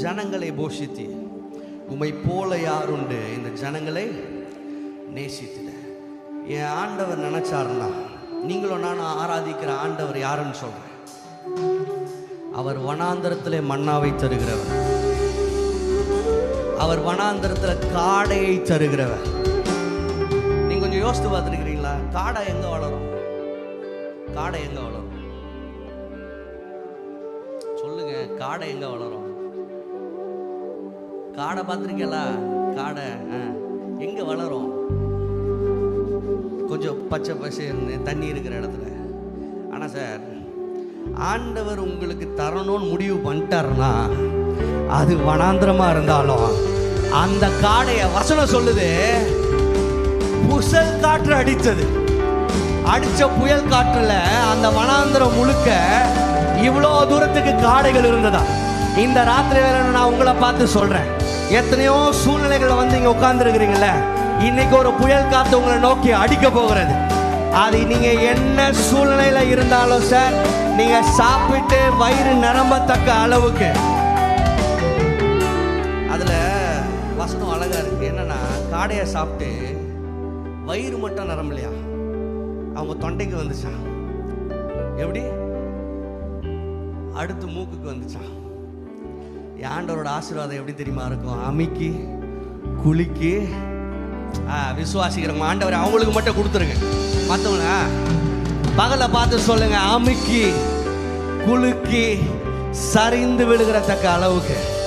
ஜனங்களை போஷித்தி உமை போல யாருண்டு? இந்த ஜனங்களை நேசித்திட என் ஆண்டவர் நினைச்சாருன்னா நீங்களும் நானும் ஆராதிக்கிற ஆண்டவர் யாருன்னு சொல்றேன். அவர் வனாந்தரத்தில் மன்னாவை தருகிறவர். அவர் வனாந்தரத்தில் காடையை தருகிறவர். நீங்க கொஞ்சம் யோசித்து பார்த்துருக்கிறீங்களா? காடை எங்க வளரும்? காடை எங்க வளரும்? சொல்லுங்க காடை எங்க வளரும்? காடை பார்த்துருக்கீங்களா? காடை ஆ. வளரும்? கொஞ்சம் பச்சை பசேர்னு தண்ணி இருக்கிற இடத்துல. ஆனால் சார் ஆண்டவர் உங்களுக்கு தரணும்னு முடிவு பண்ணிட்டாருன்னா அது வனாந்திரமாக இருந்தாலும் அந்த காடையை வசனம் சொல்லுது புசல் காற்று அடித்தது. அடித்த புயல் காற்றில் அந்த வனாந்திரம் முழுக்க இவ்வளோ தூரத்துக்கு காடைகள் இருந்ததா? இந்த ராத்திரி வேலை நான் உங்களை பார்த்து சொல்கிறேன் எத்தனையோ சூழ்நிலைகளை வந்து இங்க உட்கார்ந்துருக்கிறீங்களே இன்னைக்கு ஒரு புயல் காத்து உங்களை நோக்கி அடிக்க போகிறது. அது நீங்க என்ன சூழ்நிலையில இருந்தாலும் சார் நீங்க சாப்பிட்டு வயிறு நிரம்பத்தக்க அளவுக்கு. அதுல வசனம் அழகா இருக்கு. என்னன்னா காடையை சாப்பிட்டு வயிறு மட்டும் நிரம்பலையா? அவங்க தொண்டைக்கு வந்துச்சான் எப்படி? அடுத்து மூக்குக்கு வந்துச்சான் ஆண்டவரோட ஆசீர்வாதம் எப்படி தெரியுமா இருக்கும்? அமிக்கி குலுக்கி ஆ, விசுவாசிக்கிறவங்க ஆண்டவர் அவங்களுக்கு மட்டும் கொடுத்துருங்க. மற்றவங்க பகலை பார்த்து சொல்லுங்க. அமுக்கி குலுக்கி சரிந்து விழுகிறத்தக்க அளவுக்கு.